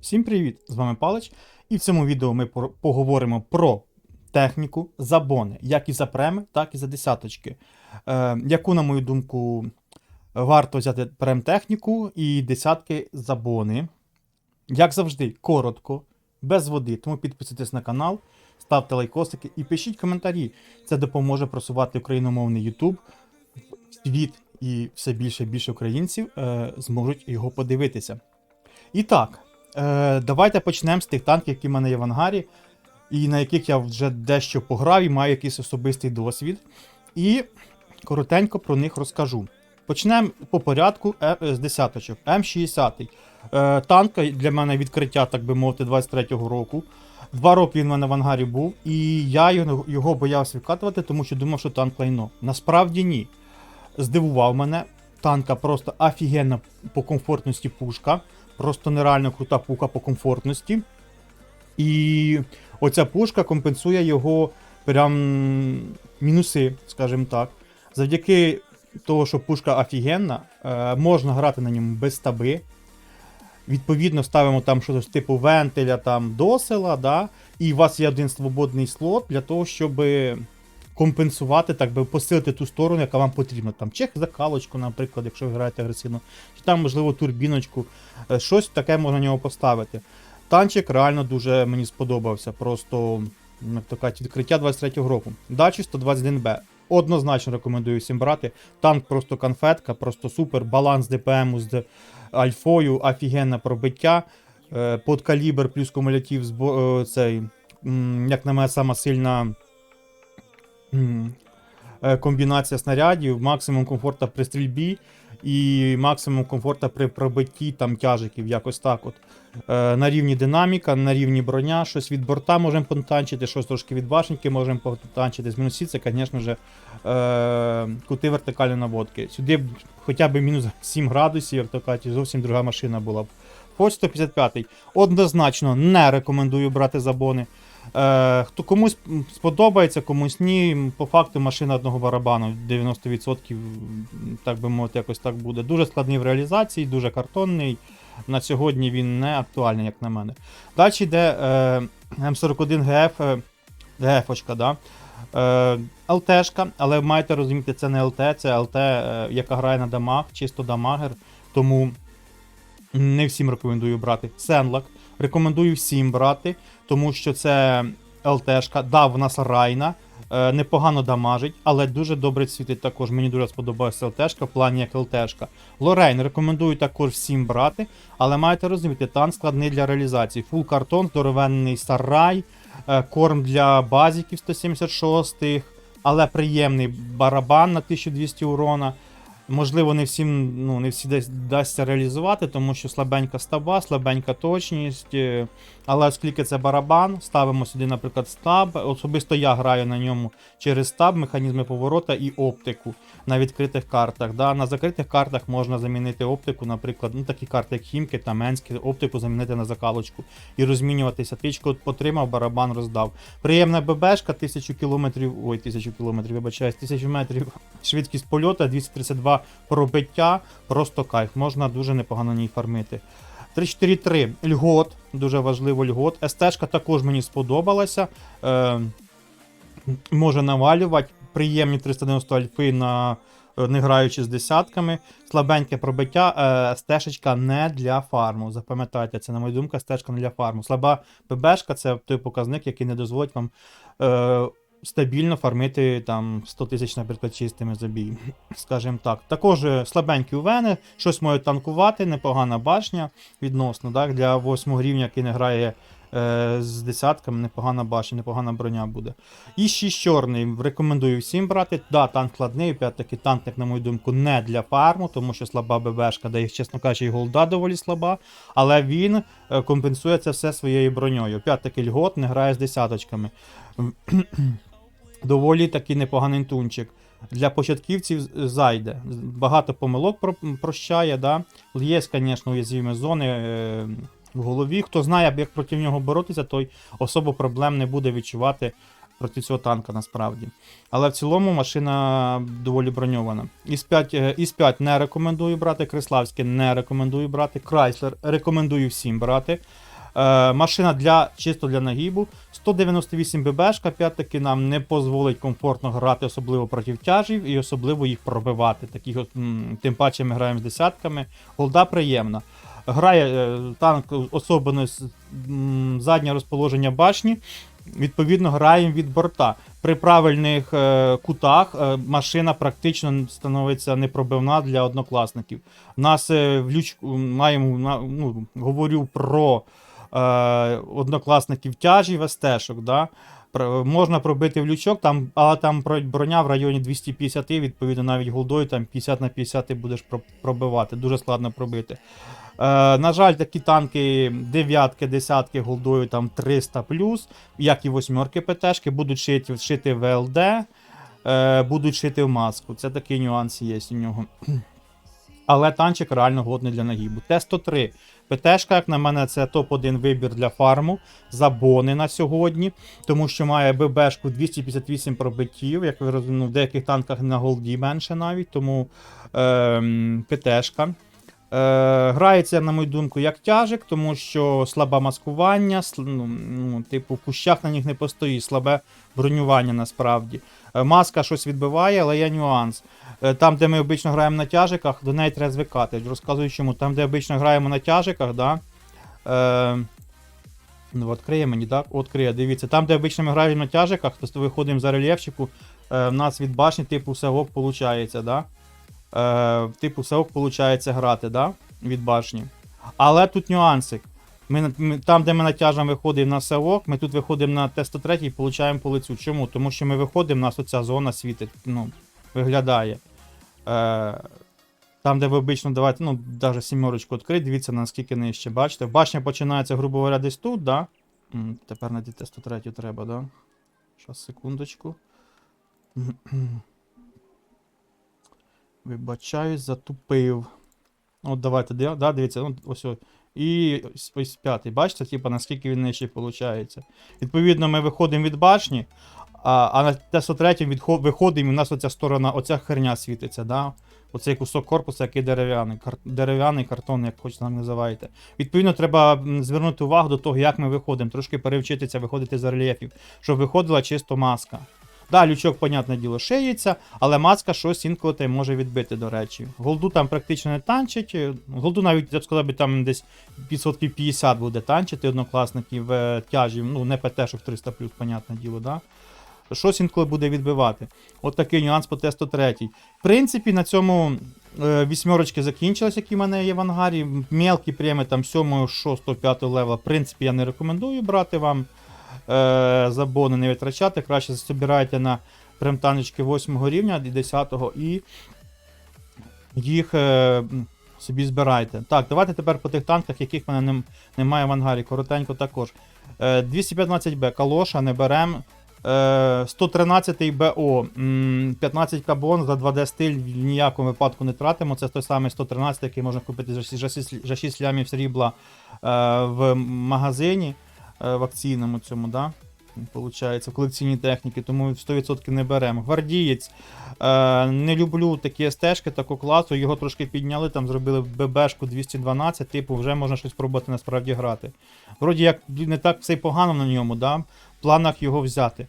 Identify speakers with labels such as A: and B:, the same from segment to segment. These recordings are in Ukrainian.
A: Всім привіт! З вами Палич. І в цьому відео ми поговоримо про техніку забони, як і за преми, так і за десяточки. Е, яку, на мою думку, варто взяти прем-техніку і десятки забони. Як завжди, коротко, без води. Тому підписуйтесь на канал, ставте лайкосики і пишіть коментарі. Це допоможе просувати україномовний YouTube світ і все більше і більше українців е, зможуть його подивитися. І так, е, давайте почнемо з тих танків, які в мене є в ангарі, і на яких я вже дещо пограв і маю якийсь особистий досвід. І коротенько про них розкажу. Почнемо по порядку е, е, з десяточок. М60. Е, танк для мене відкриття, так би мовити, 23-го року. Два роки він в мене в ангарі був, і я його, його боявся викатувати, тому що думав, що танк лайно. Насправді ні. Здивував мене. Танка просто офігенна по комфортності пушка. Просто нереально крута пуха по комфортності. І оця пушка компенсує його прям мінуси, скажімо так. Завдяки того, що пушка офігенна, е, можна грати на ньому без стаби. Відповідно, ставимо там щось типу вентиля там досила, да, і у вас є один свободний слот для того, щоб компенсувати, так би посилити ту сторону, яка вам потрібна. Там чех закалочку, наприклад, якщо ви граєте агресивно, чи там, можливо, турбіночку, Е, щось таке можна на нього поставити. Танчик реально дуже мені сподобався. Просто як кажуть, відкриття 23-го року. Далі 121Б. Однозначно рекомендую всім брати. Танк просто конфетка, просто супер. Баланс ДПМу з альфою, офігенне пробиття. Е, калібр плюс кумулятив е, цей, як на мене, сама сильна комбінація снарядів, максимум комфорту при стрільбі і максимум комфорту при пробитті там тяжиків, якось так. от. Е, на рівні динаміка, на рівні броня, щось від борта можемо потанчити, щось трошки від башеньки можемо потанчити. З мінусів це, звісно ж, е, кути вертикальної наводки. Сюди б хоча б мінус 7 градусів, як то кажуть, зовсім друга машина була б. Хоч 155 однозначно не рекомендую брати забони. Е, хто комусь сподобається, комусь ні. По факту машина одного барабану 90%, так би мовити, якось так буде. Дуже складний в реалізації, дуже картонний. На сьогодні він не актуальний, як на мене. Далі йде е, М41 ГФ, е, ГФ-очка, да? ЛТшка, але маєте розуміти, це не ЛТ, це ЛТ, яка грає на дамаг, чисто дамагер. Тому не всім рекомендую брати. Сенлак. Рекомендую всім брати, тому що це ЛТшка. Да, вона сарайна, е, непогано дамажить, але дуже добре світить також. Мені дуже сподобалася ЛТшка в плані як ЛТшка. Лорейн рекомендую також всім брати, але маєте розуміти, танк складний для реалізації. Фул картон, здоровенний сарай, е, корм для базіків 176-х, але приємний барабан на 1200 урона. Можливо, не всім ну, не всі десь дасться реалізувати, тому що слабенька стаба, слабенька точність. е, Але оскільки це барабан, ставимо сюди, наприклад, стаб. Особисто я граю на ньому через стаб, механізми поворота і оптику на відкритих картах. Да? На закритих картах можна замінити оптику, наприклад, ну, такі карти, як Хімки та Менські, оптику замінити на закалочку і розмінюватися. Трічку отримав, барабан роздав. Приємна ББшка, 1000 кілометрів, ой, 1000 кілометрів, вибачаюсь, 1000 метрів швидкість польоту, 232 пробиття, просто кайф, можна дуже непогано ній фармити. 343 льгот, дуже важливо льгот. СТ-шка також мені сподобалася. Е, може навалювати. Приємні 390 альфи на е, не граючи з десятками. Слабеньке пробиття. Е, стежечка не для фарму. Запам'ятайте, це, на мою думку, стежка не для фарму. Слаба ПБшка це той показник, який не дозволить вам е, стабільно фармити там 100 тисяч, наприклад, чистими забій. Скажімо так. Також е, слабенькі увени, щось можуть танкувати, непогана башня відносно. Так? Для 8 рівня, який не грає е, з десятками, непогана башня, непогана броня буде. І 6 чорний. Рекомендую всім брати. Да, танк складний, опять-таки танк, як на мою думку, не для фарму, тому що слаба ББшка, де їх, чесно кажучи, і голда доволі слаба. Але він е, компенсує це все своєю броньою. Опять-таки льгот не грає з десяточками. Доволі такий непоганий тунчик. Для початківців зайде. Багато помилок про- прощає. Да? Є, звісно, уязвімі зони е, в голові. Хто знає, як проти нього боротися, той особо проблем не буде відчувати проти цього танка насправді. Але в цілому машина доволі броньована. Із 5, е, із 5 не рекомендую брати, Криславське не рекомендую брати, Крайслер рекомендую всім брати. Е, машина для чисто для нагибу. 198 ББшка, опять-таки, нам не дозволить комфортно грати, особливо проти тяжів і особливо їх пробивати. Таких, от, тим паче ми граємо з десятками. Голда приємна. Грає е, танк особливо заднє розположення башні. Відповідно, граємо від борта. При правильних е, кутах е, машина практично становиться непробивна для однокласників. Нас е, в лючку маємо ну, говорю про однокласників тяжів, естешок. Да? Можна пробити в лючок, там, але там броня в районі 250, відповідно, навіть голдою там 50 на 50 ти будеш пробивати. Дуже складно пробити. Е, на жаль, такі танки дев'ятки, десятки голдою там 300 як і восьмерки ПТшки, будуть шити, шити в ЛД, е, будуть шити в маску. Це такий нюанс є у нього. Але танчик реально годний для нагибу. Т-103. ПТшка, як на мене, це топ-1 вибір для фарму. Забони на сьогодні, тому що має ББшку 258 пробиттів, як ви розумієте, в деяких танках на голді менше навіть, тому ем, ПТшка. Е, грається, на мою думку, як тяжик, тому що слабе маскування, ну, ну, типу, в кущах на них не постоїть, слабе бронювання насправді. Е, маска щось відбиває, але є нюанс. Е, Там, де ми обично граємо на тяжиках, до неї треба звикати. Розказую чому. Там, де обично граємо на тяжиках, да, е, ну, відкриє мені, так? Відкриє, дивіться. Там, де обично ми граємо на тяжиках, то виходимо за рельєфчику, е, в нас від башні типу савок виходить, да? Е, типу савок виходить грати, да? Від башні. Але тут нюансик. Ми, ми, там, де ми натяжемо виходимо на савок, ми тут виходимо на Т-103 і получаємо по лицю. Чому? Тому що ми виходимо, у нас оця зона світить, ну, виглядає. Е, там, де ви обично давайте, ну, навіть сімерочку відкрити, дивіться, наскільки нижче. Бачите, башня починається, грубо говоря, десь тут, да? Тепер на Т-103 треба, да? Щас, секундочку. Вибачаюсь, затупив. От давайте, да, дивіться, ну, ось ось. І ось, п'ятий. Бачите, типу, наскільки він нижче виходить. Відповідно, ми виходимо від башні, а, а на Т-103 відхо- виходимо, і у нас оця сторона, оця херня світиться, да? Оцей кусок корпусу, який дерев'яний, кар... дерев'яний картон, як хочете нам називаєте. Відповідно, треба звернути увагу до того, як ми виходимо, трошки перевчитися виходити з рельєфів, щоб виходила чисто маска. Да, лючок, понятне діло, шиється, але маска щось інколи може відбити, до речі. Голду там практично не танчить. Голду навіть, я б сказав, там десь відсотків 50 буде танчити однокласників е, тяжів, ну не ПТ, що в 300 понятне діло, да? Щось інколи буде відбивати. От такий нюанс по Т-103. В принципі, на цьому е, вісьмерочки закінчились, які в мене є в ангарі. Мелкі прями там 7, 6, 5 левела. В принципі, я не рекомендую брати вам е, забони, не витрачати. Краще збирайте на прям танечки 8 рівня і 10 і їх е, собі збирайте. Так, давайте тепер по тих танках, яких в мене нем- немає в ангарі. Коротенько також. Е, 215Б, калоша, не берем. Е, 113 БО, 15 кабон за 2D стиль в ніякому випадку не тратимо. Це той самий 113, який можна купити за 6, за 6, за 6 лямів срібла е, в магазині в акційному цьому, да? Получається, в колекційній техніки, тому 100% не беремо. Гвардієць. Е, не люблю такі стежки такого класу. Його трошки підняли, там зробили ББшку 212, типу, вже можна щось пробувати насправді грати. Вроді як не так все й погано на ньому, да? в планах його взяти.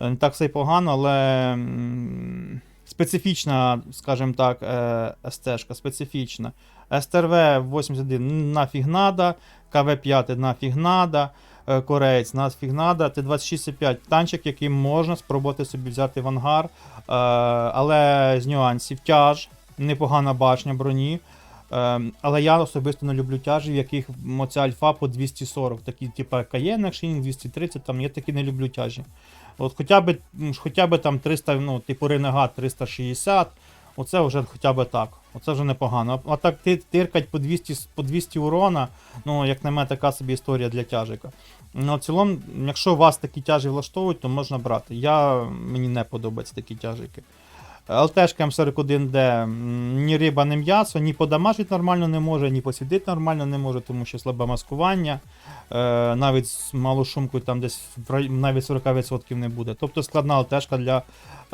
A: Е, Не так все й погано, але специфічна, скажімо так, е, стежка, специфічна. СТРВ 81 нафіг надо, КВ5 нафіг надо, е, Кореєць нафіг надо, Т-26,5 танчик, який можна спробувати собі взяти в ангар, е, але з нюансів тяж, непогана башня броні. Е, але я особисто не люблю тяжі, в яких оця альфа по 240, такі, типу Cayenne, Шинінг 230, там я такі не люблю тяжі. От хоча б, хоча б там 300, ну, типу Ренегат 360, оце вже хоча б так. Оце вже непогано. А так ти тиркать по 200, по 200 урона, ну, як на мене, така собі історія для тяжика. Ну, в цілому, якщо вас такі тяжі влаштовують, то можна брати. Я, мені не подобаються такі тяжики. ЛТшка М41D ні риба, ні м'ясо, ні подамажить нормально не може, ні посідити нормально не може, тому що слабе маскування. Е, навіть з малошумкою там десь навіть 40% не буде. Тобто складна ЛТшка для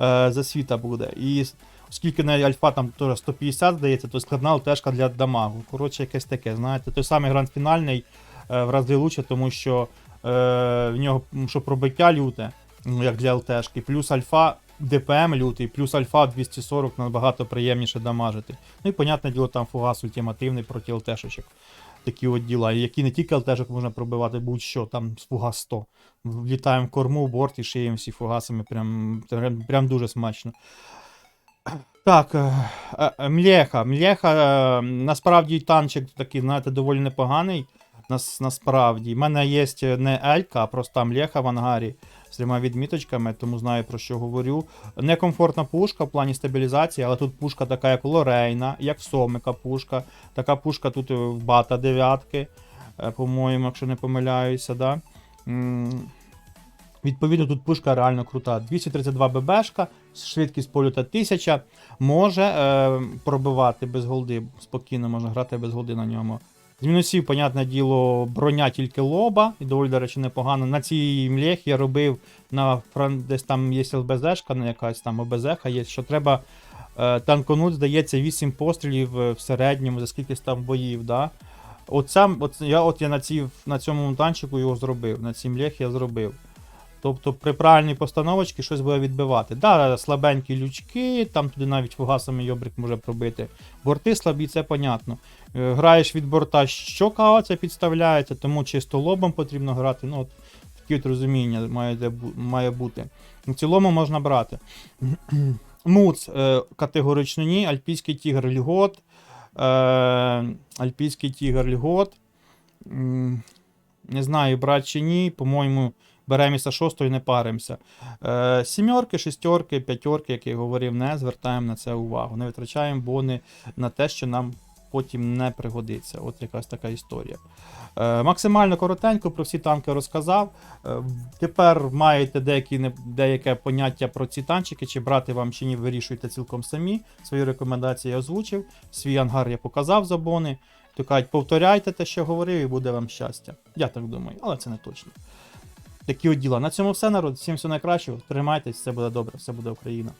A: е, засвіта буде. І оскільки на альфа там теж 150 здається, то складна ЛТшка для дамагу. Коротше, якесь таке, знаєте, той самий гранд-фінальний е, в рази лучше, тому що в нього що пробиття люте, як для ЛТшки, плюс альфа ДПМ лютий, плюс альфа 240 набагато приємніше дамажити. Ну і, понятне діло, там фугас ультимативний проти ЛТшечок. Такі от діла, які не тільки ЛТшок можна пробивати, будь-що, там з фугас 100. Влітаємо в корму, в борт і шиємо всі фугасами, прям, прям, прям дуже смачно. Так, е, е, Млєха. Млєха, е, насправді танчик такий, знаєте, доволі непоганий. Нас, насправді. У мене є не Елька, а проста Млєха в ангарі трьома відміточками, тому знаю про що говорю. Некомфортна пушка в плані стабілізації, але тут пушка така, як Лорейна, як Сомика пушка. Така пушка тут в Бата дев'ятки, е, по-моєму, якщо не помиляюся. Да? Відповідно, тут пушка реально крута. 232 ББшка, швидкість польоту 1000, може е, пробивати без голди, спокійно можна грати без голди на ньому. З мінусів, понятне діло, броня тільки лоба, і доволі, до речі, непогано. На цій млєх я робив на фран, десь там є ЛБЗшка, на якась там ОБЗха є, що треба е, танконути, здається, 8 пострілів е, в середньому за скількись там боїв. Да? От, сам, от я, от я на, ці, на цьому танчику його зробив, на цій млєх я зробив. Тобто при правильній постановочці щось буде відбивати. Да, слабенькі лючки, там туди навіть фугасами йобрик може пробити. Борти слабі, це понятно. Е, Граєш від борта, що це підставляється, тому чисто лобом потрібно грати. Ну, от, такі от розуміння має, має бути. В цілому можна брати. Муц е, категорично ні. Альпійський тігр Льгот. Е, Альпійський тігр Льгот. Не знаю, брати чи ні. По-моєму, беремо із 6 і не паримося. Е, сімерки, шестерки, п'ятерки, як я говорив, не звертаємо на це увагу. Не витрачаємо бони на те, що нам потім не пригодиться. От якась така історія. Е, максимально коротенько про всі танки розказав. Е, тепер маєте деякі, деяке поняття про ці танчики, чи брати вам чи ні, вирішуйте цілком самі. Свої рекомендації я озвучив. Свій ангар я показав за бони. То кажуть, повторяйте те, що говорив, і буде вам щастя. Я так думаю, але це не точно. Такі от діла. На цьому все, народ. Всім все найкращого. Тримайтесь, все буде добре, все буде Україна.